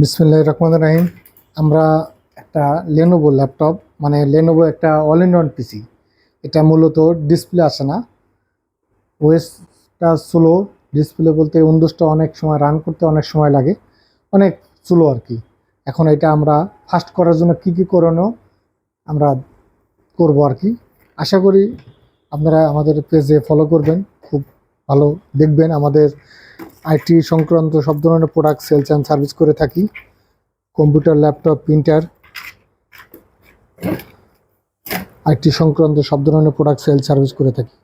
বিসমুল্লাহ রহমান রাহিম। আমরা একটা লেনোভো ল্যাপটপ মানে লেনোভো একটা অল ইন ওয়ান পিসি এটা মূলত ডিসপ্লে আসে না। ওয়েসটা স্লো ডিসপ্লে বলতে উইন্ডোজটা অনেক সময় রান করতে অনেক সময় লাগে। অনেক স্লো আর কি। এখন এটা আমরা ফাস্ট করার জন্য কী কী করানো আমরা করব আর কি। আশা করি আপনারা আমাদের পেজে ফলো করবেন। খুব ভালো দেখবেন আমাদের আইটি সংক্রান্ত সব ধরনের প্রোডাক্ট সেলস অ্যান্ড সার্ভিস করে থাকি। কম্পিউটার ল্যাপটপ প্রিন্টার আইটি সংক্রান্ত সব ধরনের প্রোডাক্ট সেলস সার্ভিস করে থাকি।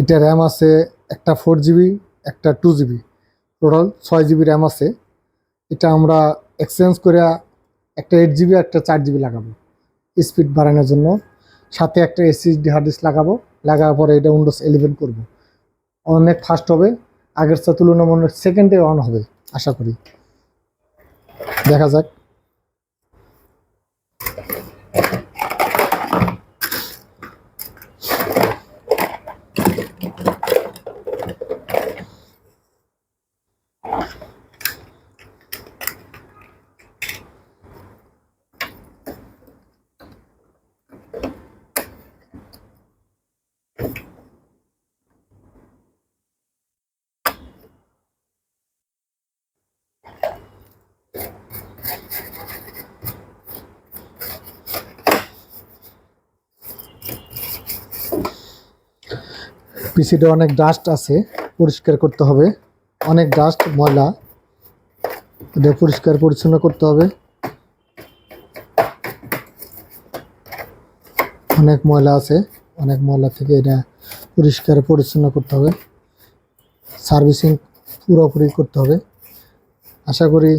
এটা র্যাম আছে, একটা ফোর জিবি একটা টু জিবি টোটাল ছয় জিবি র্যাম আছে। এটা আমরা এক্সচেঞ্জ করে একটা এইট জিবি একটা চার জিবি লাগাবো। স্পিড বাড়ানোর জন্য। সাথে একটা এসএসডি হার্ড ডিস্ক লাগাবো। লাগার পরে এটা উইন্ডোজ ইলেভেন করব। অনেক ফাস্ট হবে। আগের সাথে তুলনামূলক সেকেন্ডে অন হবে, আশা করি। দেখা যাক। পিসিটা অনেক ডাস্ট আছে, পরিষ্কার করতে হবে। অনেক ডাস্ট ময়লা। এটা পরিষ্কার পরিচ্ছন্ন করতে হবে। অনেক ময়লা আছে, অনেক ময়লা থেকে এটা পরিষ্কার পরিচ্ছন্ন করতে হবে। সার্ভিসিং পুরোপুরি করতে হবে। আশা করি